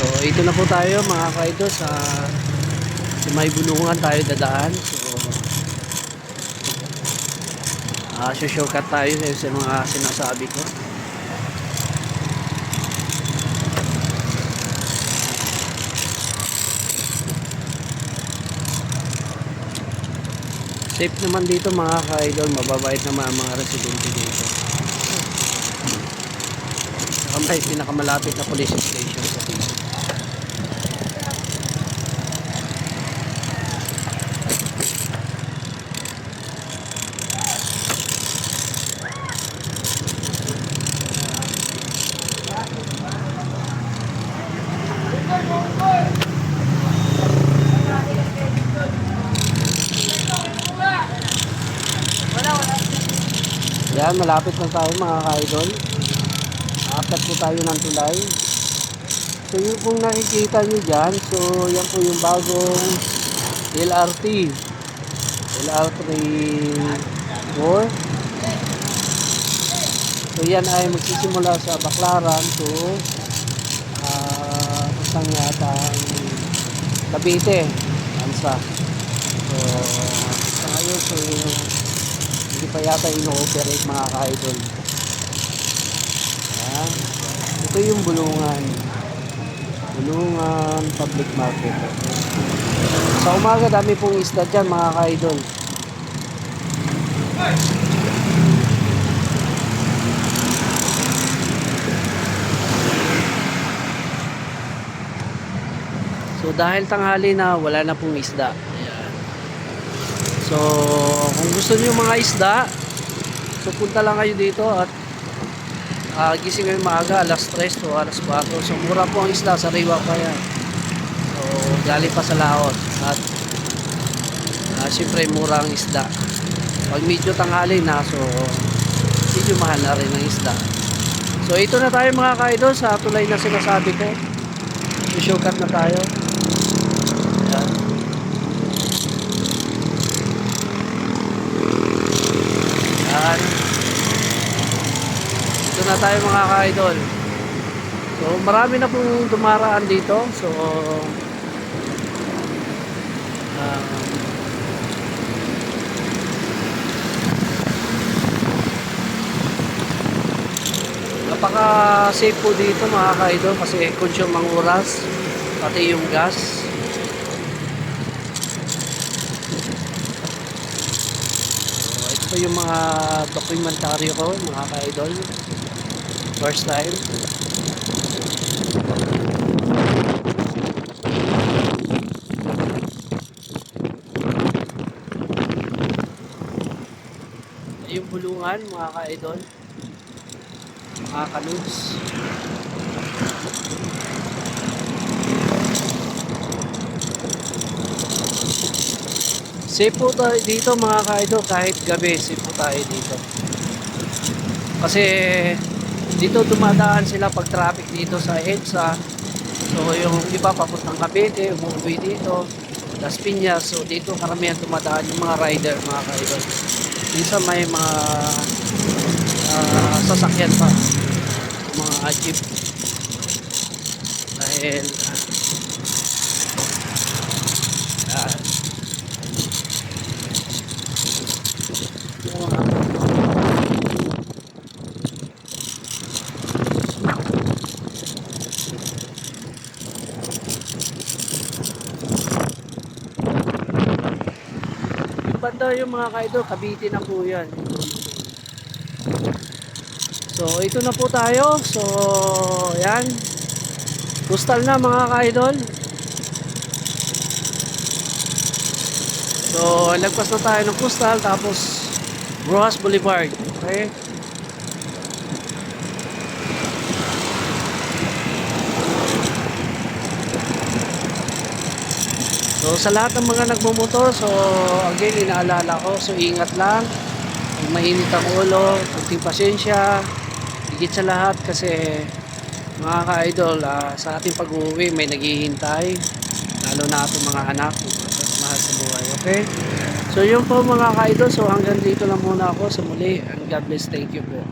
So, ito na po tayo mga ka-idol sa sa may bulungan tayo dadaan. So, ah shortcut tayo sa mga sinasabi ko. Safe naman dito mga ka-idol, mababait naman ang mga residente dito. Saka may pinakamalapit na police station sa dito. Yan, malapit na tayo mga ka-idol. Apat po tayo ng tulay. So yung pong nakikita nyo dyan, so yan po yung bagong LRT. LRT 4. So yan ay magsisimula sa Baclaran to uh, kusang yata ang Cavite. Ansa. So sa ngayon, so hindi pa yata ino-operate mga ka-idol. Ito yung bulungan. Bulungan Public Market. Sa umaga dami pong isda dyan mga ka-idol. So dahil tanghali na wala na pong isda. Ayan. So kung gusto niyo mga isda, so punta lang kayo dito at ah, gising kayo maaga alas 3 to alas 4. So mura po ang isda, sariwa pa yan. So galing pa sa laot at ah, syempre mura ang isda. Pag medyo tanghali na, so medyo mahal na rin ang isda. So ito na tayo mga kaidol sa tulay na sinasabi ko. I-showcut na tayo. Ayan. Yan. Ito na tayo mga ka-idol. So, marami na pong dumaraan dito. So, um, napaka safe po dito mga ka-idol kasi consume ang oras pati yung gas. So, ito yung mga dokumentaryo ko, mga ka-idol. First time. Yung bulungan, mga ka-idol. Mga kanuts. Safe po tayo dito mga ka-idol kahit gabi safe po tayo dito. Kasi dito dumadaan sila pag traffic dito sa EDSA. So yung iba papuntang Cavite, umuwi dito. Las Piñas, so dito karamihan dumadaan yung mga rider mga ka-idol. Minsan may mga ah, sasakyan pa. Mga jeep. Dahil banda yung mga ka-idol, Cavite na po yan. So, ito na po tayo. So, yan. Coastal na mga ka-idol. So, lagpas na tayo ng coastal tapos Rojas Boulevard. Okay? So sa lahat ng mga nagmumotor, so again inaalala ko, so ingat lang. Kung mainit ang ulo, kunting pasensya. Higit sa lahat kasi mga ka-idol, ah, sa ating pag-uwi may naghihintay. Lalo na ating mga anak, mahal sa buhay. Okay? So yun po mga ka-idol, so hanggang dito lang muna ako sa muli. And God bless, thank you po.